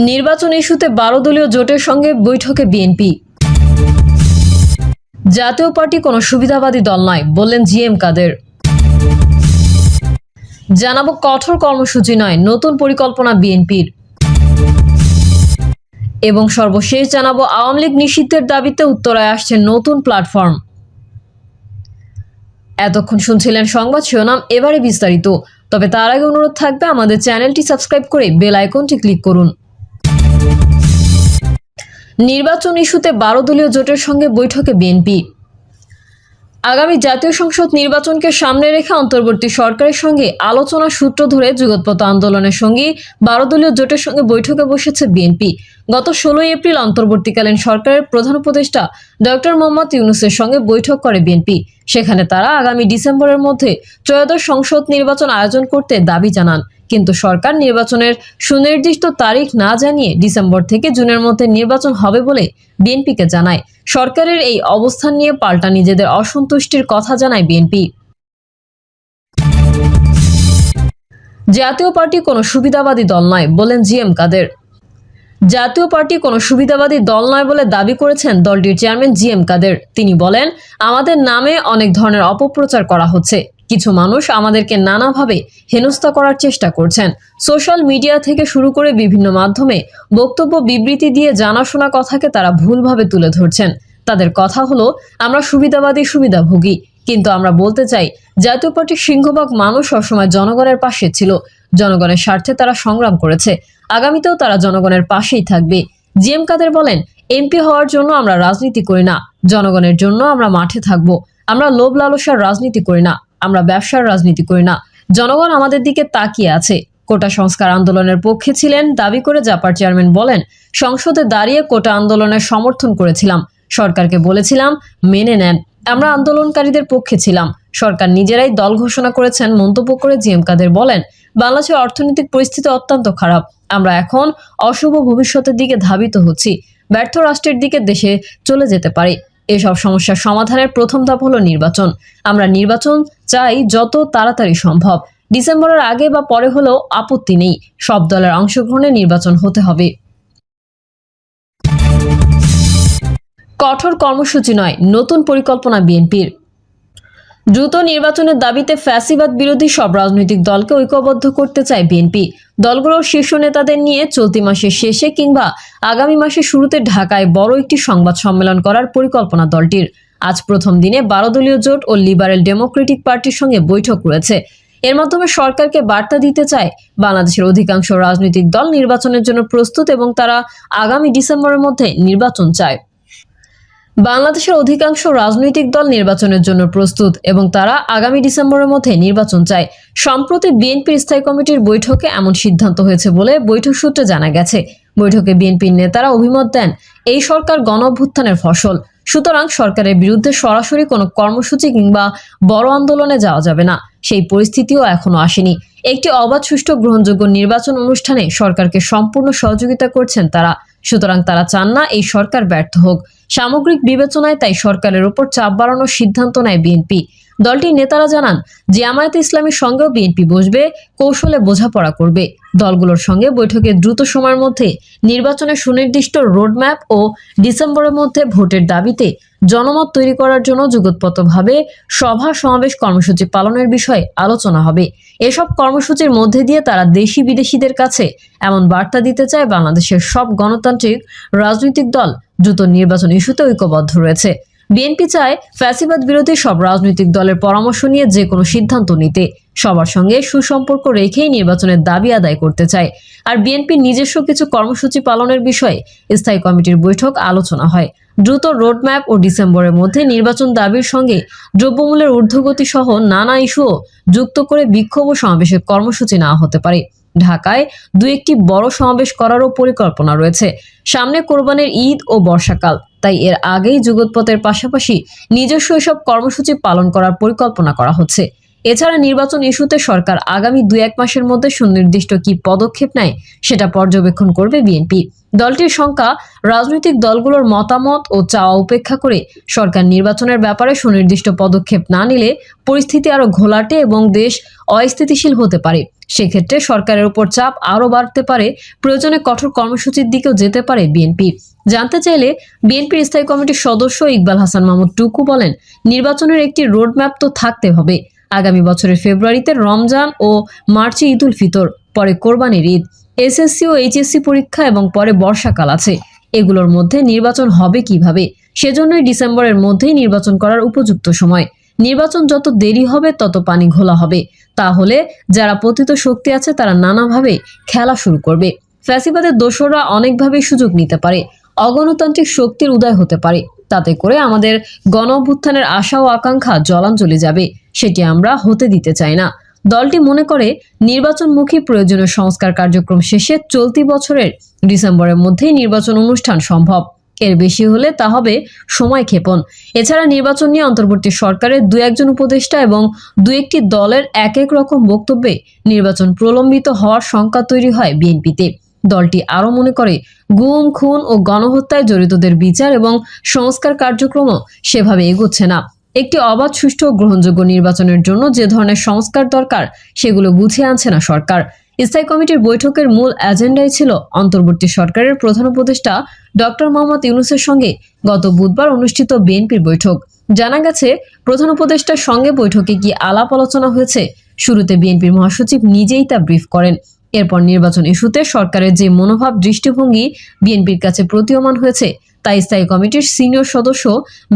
নির্বাচন ইস্যুতে বারো দলীয় জোটের সঙ্গে বৈঠকে বিএনপি। জাতীয় পার্টি কোনো সুবিধাবাদী দল নয়, বললেন জি এম কাদের। জানাব কঠোর কর্মসূচি নয়, নতুন পরিকল্পনা বিএনপির। এবং সর্বশেষ জানাব, আওয়ামী লীগ নিষিদ্ধের দাবিতে উত্তরায় আসছে নতুন প্ল্যাটফর্ম। এতক্ষণ শুনছিলেন সংবাদ শিরোনাম, এবারে বিস্তারিত। তবে তার আগে অনুরোধ থাকবে আমাদের চ্যানেলটি সাবস্ক্রাইব করে বেল আইকনটি ক্লিক করুন। নির্বাচন ইস্যুতে বারো দলীয় জোটের সঙ্গে বৈঠকে বিএনপি। আগামী জাতীয় সংসদ নির্বাচনকে সামনে রেখে অন্তর্বর্তী সরকারের সঙ্গে আলোচনা সূত্র ধরে যুগতপথ আন্দোলনের সঙ্গে বারো দলীয় জোটের সঙ্গে বৈঠকে বসেছে বিএনপি। গত ষোলোই এপ্রিল অন্তর্বর্তীকালীন সরকারের প্রধান উপদেষ্টা ডক্টর মোহাম্মদ ইউনুসের সঙ্গে বৈঠক করে বিএনপি। সেখানে তারা আগামী ডিসেম্বরের মধ্যে ত্রয়োদশ সংসদ নির্বাচন আয়োজন করতে দাবি জানান। কিন্তু সরকার নির্বাচনের সুনির্দিষ্ট তারিখ না জানিয়ে ডিসেম্বর থেকে জুনের মধ্যে নির্বাচন হবে বলে বিএনপিকে জানায়। সরকারের এই অবস্থান নিয়ে পাল্টা নিজেদের অসন্তুষ্টির কথা জানায় বিএনপি। জাতীয় পার্টি কোনো সুবিধাবাদী দল নয় বলেন জি এম কাদের। জাতীয় পার্টি কোনো সুবিধাবাদী দল নয় বলে দাবি করেছেন দলটির চেয়ারম্যান জি এম কাদের। তিনি বলেন, আমাদের নামে অনেক ধরনের অপপ্রচার করা হচ্ছে। কিছু মানুষ আমাদেরকে নানাভাবে হেনস্থা করার চেষ্টা করছেন। সোশ্যাল মিডিয়া থেকে শুরু করে বিভিন্ন মাধ্যমে বক্তব্য বিবৃতি দিয়ে জানাশোনা কথাকে তারা ভুলভাবে তুলে ধরছেন। তাদের কথা হলো, আমরা সুবিধাবাদী, সুবিধাভোগী। কিন্তু আমরা বলতে চাই, জাতীয় পার্টির সিংহভাগ মানুষ সবসময় জনগণের পাশে ছিল। জনগণের স্বার্থে তারা সংগ্রাম করেছে। আগামীতেও তারা জনগণের পাশেই থাকবে। জিএম কাদের বলেন, এমপি হওয়ার জন্য আমরা রাজনীতি করি না। জনগণের জন্য আমরা মাঠে থাকব। আমরা লোভ লালসার রাজনীতি করি না। আমরা ব্যবসার রাজনীতি করি না। জনগণ আমাদের দিকে তাকিয়ে আছে। কোটা সংস্কার আন্দোলনের পক্ষে ছিলেন, দাবি করে জাপার চেয়ারম্যান বলেন, সংসদে দাঁড়িয়ে কোটা আন্দোলনের সমর্থন করেছিলাম। সরকারকে বলেছিলাম, মেনে নেন। আমরা আন্দোলনকারীদের পক্ষে ছিলাম। সরকার নিজেরাই দল ঘোষণা করেছেন, মন্তব্য করে জিএম কাদের বলেন, বাংলাদেশের অর্থনৈতিক পরিস্থিতি অত্যন্ত খারাপ। আমরা এখন অশুভ ভবিষ্যতের দিকে ধাবিত হচ্ছি। ব্যর্থ রাষ্ট্রের দিকে দেশে চলে যেতে পারে। এসব সমস্যার সমাধানের প্রথম ধাপ হলো নির্বাচন। আমরা নির্বাচন চাই যত তাড়াতাড়ি সম্ভব। ডিসেম্বরের আগে বা পরে হলেও আপত্তি নেই। সব দলের অংশগ্রহণে নির্বাচন হতে হবে। কঠোর কর্মসূচি নয়, নতুন পরিকল্পনা বিএনপির। দ্রুত নির্বাচনের দাবিতে ফ্যাসিবাদ বিরোধী সব রাজনৈতিক দলকে ঐক্যবদ্ধ করতে চায় বিএনপি। দলগুলোর শীর্ষ নেতাদের নিয়ে চলতি মাসের শেষে কিংবা আগামী মাসের শুরুতে ঢাকায় বড় একটি সংবাদ সম্মেলন করার পরিকল্পনা দলটির। আজ প্রথম দিনে বারো দলীয় জোট ও লিবারেল ডেমোক্রেটিক পার্টির সঙ্গে বৈঠক রয়েছে। এর মাধ্যমে সরকারকে বার্তা দিতে চায় বাংলাদেশের অধিকাংশ রাজনৈতিক দল নির্বাচনের জন্য প্রস্তুত এবং তারা আগামী ডিসেম্বরের মধ্যে নির্বাচন চায়। বাংলাদেশের অধিকাংশ রাজনৈতিক দল নির্বাচনের জন্য প্রস্তুত এবং তারা আগামী ডিসেম্বরের মধ্যে নির্বাচন চায়। সম্প্রতি বিএনপির স্থায়ী কমিটির বৈঠকে এমন সিদ্ধান্ত হয়েছে বলে বৈঠক সূত্রে জানা গেছে। বৈঠকে বিএনপির নেতারা অভিমত দেন, এই সরকার গণ অভ্যুত্থানের ফসল। সুতরাং সরকারের বিরুদ্ধে সরাসরি কোনো কর্মসূচি কিংবা বড় আন্দোলনে যাওয়া যাবে না। সেই পরিস্থিতিও এখনও আসেনি। একটি অবাধ সুষ্ঠু গ্রহণযোগ্য নির্বাচন অনুষ্ঠানে সরকারকে সম্পূর্ণ সহযোগিতা করছেন তারা। সুতরাং তারা চান না এই সরকার ব্যর্থ হোক। সামগ্রিক বিবেচনায় তাই সরকারের উপর চাপ বাড়ানোর সিদ্ধান্ত নেয় বিএনপি। দলটির নেতারা জানান জামায়াতে ইসলামীর সঙ্গেও বিএনপি বসবে, কৌশলে বোঝাপড়া করবে। দলগুলোর সঙ্গে বৈঠকে দ্রুত সময়ের মধ্যে নির্বাচনের সুনির্দিষ্ট রোডম্যাপ ও ডিসেম্বরের মধ্যে ভোটের দাবিতে জনমত তৈরি করার জন্য যুগতপতভাবে সভা সমাবেশ কর্মসূচি পালনের বিষয়ে আলোচনা হবে। এসব কর্মসূচির মধ্যে দিয়ে তারা দেশি বিদেশিদের কাছে এমন বার্তা দিতে চায় বাংলাদেশের সব গণতান্ত্রিক রাজনৈতিক দল। দ্রুত নির্বাচন ইস্যুতে ঐক্যবদ্ধ রয়েছে। বিএনপি চায় ফ্যাসিবাদ বিরোধী সব রাজনৈতিক দলের পরামর্শ নিয়ে যে কোনো সিদ্ধান্ত নিতে। সবার সঙ্গে সুসম্পর্ক রেখেই নির্বাচনের দাবি আদায় করতে চায়। আর বিএনপির নিজস্ব কিছু কর্মসূচি পালনের বিষয়ে স্থায়ী কমিটির বৈঠক আলোচনা হয়। দ্রুত রোডম্যাপ ও ডিসেম্বরের মধ্যে নির্বাচন দাবির সঙ্গে দ্রব্যমূল্যের ঊর্ধ্বগতি সহ নানা ইস্যুও যুক্ত করে বিক্ষোভ ও সমাবেশের কর্মসূচি নেওয়া হতে পারে। ঢাকায় দু একটি বড় সমাবেশ করারও পরিকল্পনা রয়েছে। সামনে কোরবানের ঈদ ও বর্ষাকাল, তাই এর আগেই যুগোৎপথের পাশাপাশি নিজস্ব এসব কর্মসূচি পালন করার পরিকল্পনা করা হচ্ছে। এছাড়া নির্বাচন ইস্যুতে সরকার আগামী দুই এক মাসের মধ্যে সুনির্দিষ্ট কি পদক্ষেপ নেয় সেটা পর্যবেক্ষণ করবে বিএনপি। দলটির সংখ্যা, রাজনৈতিক দলগুলোর মতামত ও চাওয়া উপেক্ষা করে সরকার নির্বাচনের ব্যাপারে সুনির্দিষ্ট পদক্ষেপ না নিলে পরিস্থিতি আরও ঘোলাটে এবং দেশ অস্থিতিশীল হতে পারে। সেক্ষেত্রে সরকারের উপর চাপ আরও বাড়তে পারে, প্রয়োজনে কঠোর কর্মসূচির দিকেও যেতে পারে বিএনপি। জানতে চাইলে বিএনপির স্থায়ী কমিটির সদস্য ইকবাল হাসান মাহমুদ টুকু বলেন, নির্বাচনের একটি রোডম্যাপ তো থাকতে হবে। আগামী বছরের ফেব্রুয়ারিতে রমজান ও মার্চে ঈদ উল ফিতর, পরে কোরবানির ঈদ এসএসসি ও এইচএসসি পরীক্ষা এবং পরে বর্ষাকাল আছে। এগুলোর মধ্যে নির্বাচন হবে কীভাবে? সেজন্যই ডিসেম্বরের মধ্যেই নির্বাচন করার উপযুক্ত সময়। নির্বাচন যত দেরি হবে, তত পানি ঘোলা হবে। তাহলে যারা পতিত শক্তি আছে, তারা নানাভাবে খেলা শুরু করবে। ফ্যাসিবাদের দোসররা অনেকভাবেই সুযোগ নিতে পারে। অগণতান্ত্রিক শক্তির উদয় হতে পারে। তাতে করে আমাদের গণ অভ্যুত্থানের আশা ও আকাঙ্ক্ষা জলাঞ্জলি যাবে, সেটি আমরা হতে দিতে চাই না। দলটি মনে করে, নির্বাচনমুখী প্রয়োজনীয় সংস্কার কার্যক্রম শেষে চলতি বছরের ডিসেম্বরের মধ্যেই নির্বাচন অনুষ্ঠান সম্ভব। এর বেশি হলে তা হবে সময় ক্ষেপণ। এছাড়া নির্বাচন নিয়ে অন্তর্বর্তী সরকারের দু একজন উপদেষ্টা এবং দু একটি দলের এক এক রকম বক্তব্যে নির্বাচন প্রলম্বিত হওয়ার শঙ্কা তৈরি হয় বিএনপিতে। দলটি আরও মনে করে, গুম, খুন ও গণহত্যায় জড়িতদের বিচার এবং সংস্কার কার্যক্রমও সেভাবে এগোচ্ছে না। একটি অবাধ, সুষ্ঠু গ্রহণযোগ্য নির্বাচনের জন্য যে ধরনের সংস্কার দরকার, সেগুলো বুঝে আনছে না সরকার। স্থায়ী কমিটির বৈঠকের মূল এজেন্ডাই ছিল অন্তর্বর্তী সরকারের প্রধান উপদেষ্টা ডক্টর মোহাম্মদ ইউনুসের সঙ্গে গত বুধবার অনুষ্ঠিত বিএনপির বৈঠক। জানা গেছে, প্রধান উপদেষ্টার সঙ্গে বৈঠকে কি আলাপ আলোচনা হয়েছে? শুরুতে বিএনপির মহাসচিব নিজেই তা ব্রিফ করেন। এরপর নির্বাচন ইস্যুতে সরকারের যে মনোভাব দৃষ্টিভঙ্গি বিএনপির কাছে প্রতীয়মান হয়েছে তা স্থায়ী কমিটির সিনিয়র সদস্য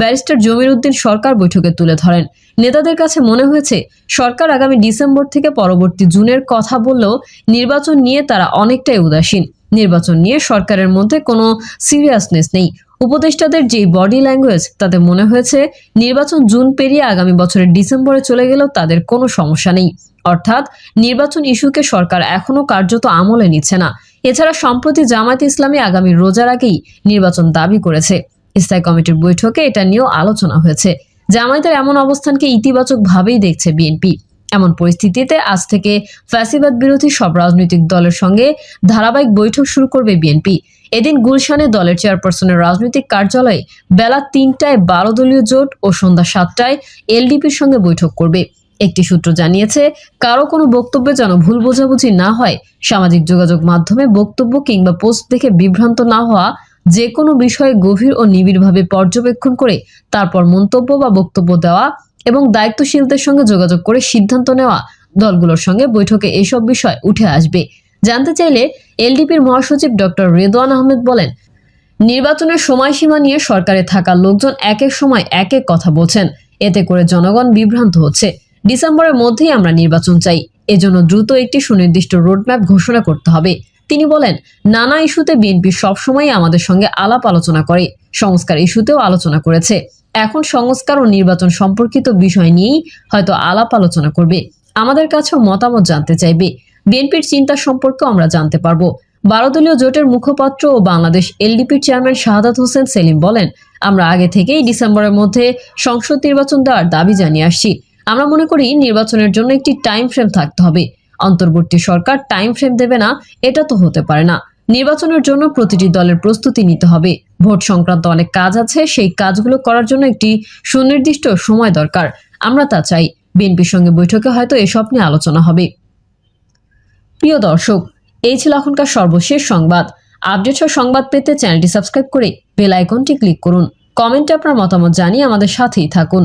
ব্যারিস্টার জমির উদ্দিন সরকার বৈঠকে তুলে ধরেন। নেতাদের কাছে মনে হয়েছে, সরকার আগামী ডিসেম্বর থেকে পরবর্তী জুনের কথা বললেও নির্বাচন নিয়ে তারা অনেকটাই উদাসীন। নির্বাচন নিয়ে সরকারের মধ্যে কোনো সিরিয়াসনেস নেই। উপদেষ্টাদের যে বডি ল্যাঙ্গুয়েজ, তাতে মনে হয়েছে, নির্বাচন জুন পেরিয়ে আগামী বছরের ডিসেম্বরে চলে গেলেও তাদের কোনো সমস্যা নেই। অর্থাৎ নির্বাচন ইস্যুকে সরকার এখনও কার্যত আমলে নিচ্ছে না। এছাড়া সম্প্রতি জামায়াত ইসলামী আগামী রোজার আগেই নির্বাচন দাবি করেছে। স্থায়ী কমিটির বৈঠকে এটা নিয়েও আলোচনা হয়েছে। জামায়াতের এমন অবস্থানকে ইতিবাচকভাবেই দেখছে বিএনপি। এমন পরিস্থিতিতে আজ থেকে ফ্যাসিবাদ বিরোধী সব রাজনৈতিক দলের সঙ্গে ধারাবাহিক বৈঠক শুরু করবে বিএনপি। এদিন গুলশানে দলের চেয়ারপারসনের রাজনৈতিক কার্যালয়ে বেলা তিনটায় বারো দলীয় জোট ও সন্ধ্যা সাতটায় এলডিপির সঙ্গে বৈঠক করবে। একটি সূত্র জানিয়েছে, কারও কোনো বক্তব্যে যেন ভুল বোঝাবুঝি না হয়, সামাজিক যোগাযোগ মাধ্যমে বক্তব্য কিংবা পোস্ট দেখে বিভ্রান্ত না হওয়া, যে কোনো বিষয়ে গভীর ও নিবিড়ভাবে পর্যবেক্ষণ করে তারপর মন্তব্য বা বক্তব্য দেওয়া এবং দায়িত্বশীলদের সঙ্গে যোগাযোগ করে সিদ্ধান্ত নেওয়া দলগুলোর সঙ্গে বৈঠকে এসব বিষয় উঠে আসবে। জানতে চাইলে এলডিপির মহাসচিব ডক্টর রেদওয়ান আহমেদ বলেন, নির্বাচনের সময়সীমা নিয়ে সরকারে থাকা লোকজন এক এক সময় এক এক কথা বলছেন, এতে করে জনগণ বিভ্রান্ত হচ্ছে। ডিসেম্বরের মধ্যেই আমরা নির্বাচন চাই। এজন্য দ্রুত একটি সুনির্দিষ্ট রোডম্যাপ ঘোষণা করতে হবে। তিনি বলেন, নানা ইস্যুতে বিএনপি সবসময় আমাদের সঙ্গে আলাপ আলোচনা করে, সংস্কার ইস্যুতেও আলোচনা করেছে। এখন সংস্কার ও নির্বাচন সম্পর্কিত বিষয় নিয়েই হয়তো আলাপ আলোচনা করবে। আমাদের কাছেও মতামত জানতে চাইবে। বিএনপির চিন্তা সম্পর্কেও আমরা জানতে পারব। বারো দলীয় জোটের মুখপাত্র ও বাংলাদেশ এলডিপির চেয়ারম্যান শাহাদাত হোসেন সেলিম বলেন, আমরা আগে থেকেই ডিসেম্বরের মধ্যে সংসদ নির্বাচন দেওয়ার দাবি জানিয়ে আসছি। আমরা মনে করি নির্বাচনের জন্য একটি টাইম ফ্রেম থাকতে হবে। অন্তর্বর্তী সরকার টাইম ফ্রেম দেবে না, এটা তো হতে পারে না। নির্বাচনের জন্য প্রতিটি দলের প্রস্তুতি নিতে হবে। ভোট সংক্রান্ত অনেক কাজ আছে, সেই কাজগুলো করার জন্য একটি সুনির্দিষ্ট সময় দরকার। আমরা তা চাই। বিএনপির সঙ্গে বৈঠকে হয়তো এসব নিয়ে আলোচনা হবে। প্রিয় দর্শক, এই ছিল এখনকার সর্বশেষ সংবাদ। আপডেট সংবাদ পেতে চ্যানেলটি সাবস্ক্রাইব করে বেল আইকনটি ক্লিক করুন। কমেন্টে আপনার মতামত জানিয়ে আমাদের সাথেই থাকুন।